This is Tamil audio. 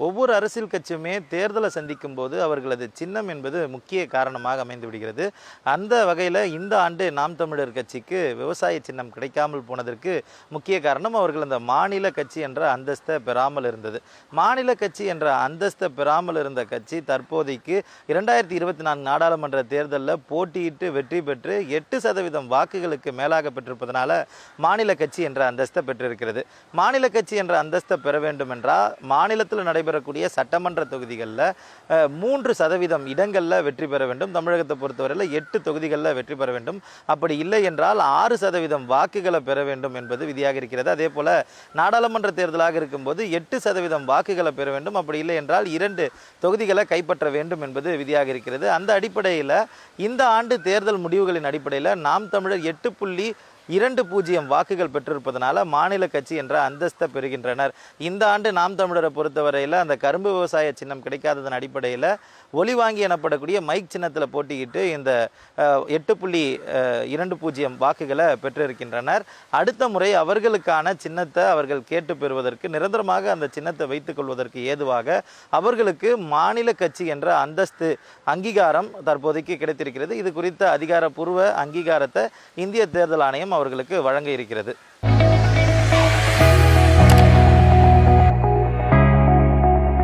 ஒவ்வொரு அரசியல் கட்சியுமே தேர்தலை சந்திக்கும் போது அவர்களது சின்னம் என்பது முக்கிய காரணமாக அமைந்து விடுகிறது. அந்த வகையில் இந்த ஆண்டு நாம் தமிழர் கட்சிக்கு விவசாய சின்னம் கிடைக்காமல் போனதற்கு முக்கிய காரணம் அவர்கள் அந்த மாநில கட்சி என்ற அந்தஸ்தை பெறாமல் இருந்தது. மாநில கட்சி என்ற அந்தஸ்தை பெறாமல் இருந்த கட்சி தற்போதைக்கு இரண்டாயிரத்தி இருபத்தி நான்கு நாடாளுமன்ற தேர்தலில் போட்டியிட்டு வெற்றி பெற்று எட்டு சதவீதம் வாக்குகளுக்கு மேலாக பெற்றிருப்பதனால மாநில கட்சி என்ற அந்தஸ்தை பெற்றிருக்கிறது. மாநில கட்சி என்ற அந்தஸ்தை பெற வேண்டும் என்றால் மாநிலத்தில் நடைபெறக்கூடிய சட்டமன்ற தொகுதிகளில் மூன்று சதவீதம் இடங்களில் வெற்றி பெற வேண்டும். தமிழகத்தை பொறுத்தவரையில் எட்டு தொகுதிகளில் வெற்றி பெற வேண்டும். அப்படி இல்லை என்றால் ஆறு சதவீதம் வாக்குகளை பெற வேண்டும் என்பது விதியாக இருக்கிறது. அதே போல நாடாளுமன்ற தேர்தலாக இருக்கும்போது எட்டு சதவீதம் வாக்குகளை பெற வேண்டும். அப்படி இல்லை என்றால் இரண்டு தொகுதிகளை கைப்பற்ற வேண்டும் என்பது விதியாக இருக்கிறது. அந்த அடிப்படையில் இந்த ஆண்டு தேர்தல் முடிவுகளின் அடிப்படையில் நாம் தமிழர் எட்டு புள்ளி இரண்டு பூஜ்ஜியம் வாக்குகள் பெற்றிருப்பதனால மாநில கட்சி என்ற அந்தஸ்தை பெறுகின்றனர். இந்த ஆண்டு நாம் தமிழரை பொறுத்தவரையில் அந்த கரும்பு விவசாய சின்னம் கிடைக்காததன் அடிப்படையில் ஒலி வாங்கி எனப்படக்கூடிய மைக் சின்னத்தில் போட்டியிட்டு இந்த எட்டு புள்ளி இரண்டு பூஜ்ஜியம் வாக்குகளை பெற்றிருக்கின்றனர். அடுத்த முறை அவர்களுக்கான சின்னத்தை அவர்கள் கேட்டு பெறுவதற்கு நிரந்தரமாக அந்த சின்னத்தை வைத்துக் கொள்வதற்கு ஏதுவாக அவர்களுக்கு மாநில கட்சி என்ற அந்தஸ்து அங்கீகாரம் தற்போதைக்கு கிடைத்திருக்கிறது. இது குறித்த அதிகாரப்பூர்வ அங்கீகாரத்தை இந்திய தேர்தல் ஆணையம் அவர்களுக்கு வழங்க இருக்கிறது.